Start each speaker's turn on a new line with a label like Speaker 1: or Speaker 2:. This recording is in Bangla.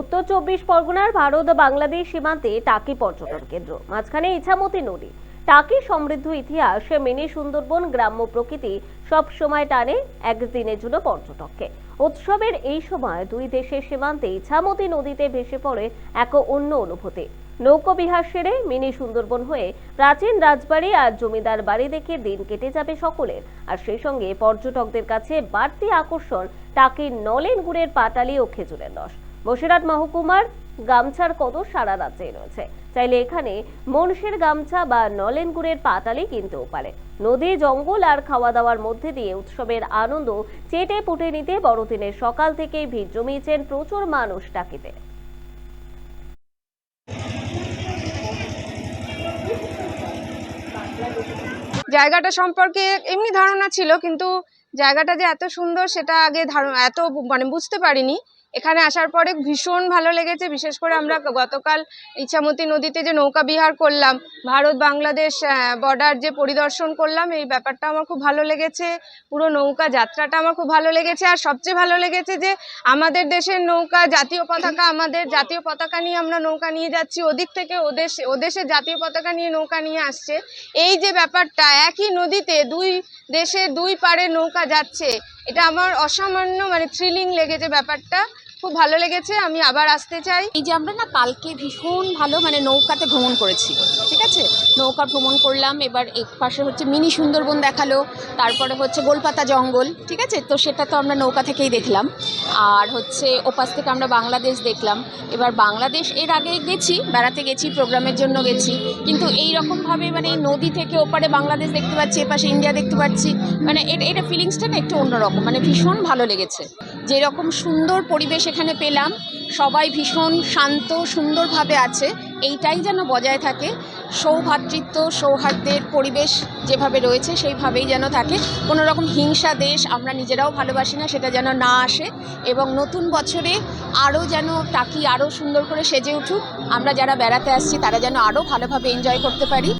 Speaker 1: উত্তর চব্বিশ পরগনার ভারত বাংলাদেশ সীমান্তে টাকি পর্যটন কেন্দ্র। মাঝখানে ইছামতি নদী। টাকি সমৃদ্ধ ইতিহাস মিনি সুন্দরবন গ্রাম্য প্রকৃতি সব সময় টানে একদিনের জন্য পর্যটককে। উৎসবের এই সময় দুই দেশের সীমান্তে ইছামতি নদীতে ভেসে পড়ে এক অন্য অনুভূতি। নৌকো বিহার সেরে মিনি সুন্দরবন হয়ে প্রাচীন রাজবাড়ি আর জমিদার বাড়ি দেখে দিন কেটে যাবে সকলের। আর সেই সঙ্গে পর্যটকদের কাছে বাড়তি আকর্ষণ টাকির নলেন গুড়ের পাটালি ও খেজুরের রস। বসিরহাট মহকুমার গামছার কত সারা রাজ্যে রয়েছে। চাইলে এখানে মনসের গামছা বা নলেন গুড়ের পাটালি কিনতেও পারে। নদী, জঙ্গল আর খাওয়া দাওয়ার মধ্যে দিয়ে উৎসবের আনন্দ চেটে পুটে নিতে বড়দিনের সকাল থেকেই ভিড় জমিয়েছেন প্রচুর মানুষ টাকিতে।
Speaker 2: জায়গাটা সম্পর্কে এমনি ধারণা ছিল, কিন্তু জায়গাটা যে এত সুন্দর সেটা আগে ধারণা এত মানে বুঝতে পারিনি। এখানে আসার পরে ভীষণ ভালো লেগেছে। বিশেষ করে আমরা গতকাল ইচ্ছামতি নদীতে যে নৌকা বিহার করলাম, ভারত বাংলাদেশ বর্ডার যে পরিদর্শন করলাম, এই ব্যাপারটা আমার খুব ভালো লেগেছে। পুরো নৌকা যাত্রাটা আমার খুব ভালো লেগেছে। আর সবচেয়ে ভালো লেগেছে যে আমাদের দেশের নৌকা, জাতীয় পতাকা, আমাদের জাতীয় পতাকা নিয়ে আমরা নৌকা নিয়ে যাচ্ছি। ওদিক থেকে ওদেশ ওদেশের জাতীয় পতাকা নিয়ে নৌকা নিয়ে আসছে। এই যে ব্যাপারটা, একই নদীতে দুই দেশের দুই পারে নৌকা যাচ্ছে, এটা আমার অসামান্য মানে থ্রিলিং লেগেছে ব্যাপারটা। খুব ভালো লেগেছে, আমি আবার আসতে চাই।
Speaker 3: এই যে আমরা না কালকে ভীষণ ভালো মানে নৌকাতে ভ্রমণ করেছি, ঠিক আছে? নৌকা ভ্রমণ করলাম, এবার এক পাশে হচ্ছে মিনি সুন্দরবন দেখাল, তারপরে হচ্ছে গোলপাতা জঙ্গল, ঠিক আছে? তো সেটা তো আমরা নৌকা থেকেই দেখলাম। আর হচ্ছে ওপাশ থেকে আমরা বাংলাদেশ দেখলাম। এবার বাংলাদেশ এর আগে গেছি, বেড়াতে গেছি, প্রোগ্রামের জন্য গেছি। কিন্তু এই রকমভাবে মানে নদী থেকে ওপারে বাংলাদেশ দেখতে পাচ্ছি, এপাশে ইন্ডিয়া দেখতে পাচ্ছি মানে এটা এটা ফিলিংসটা না একটু অন্যরকম মানে ভীষণ ভালো লেগেছে। যেরকম সুন্দর পরিবেশ এখানে পেলাম, সবাই ভীষণ শান্ত, সুন্দরভাবে আছে, এইটাই যেন বজায় থাকে সৌভ্রাতৃত্ব সৌহার্দ্যের পরিবেশ যেভাবে রয়েছে সেইভাবেই যেন থাকে কোনো রকম হিংসা, দেশ আমরা নিজেরাও ভালোবাসি না, সেটা যেন না আসে, এবং নতুন বছরে আরও যেন টাকি আরও সুন্দর করে সেজে উঠুক, আমরা যারা বেড়াতে আসছি তারা যেন আরও ভালোভাবে এনজয় করতে পারি।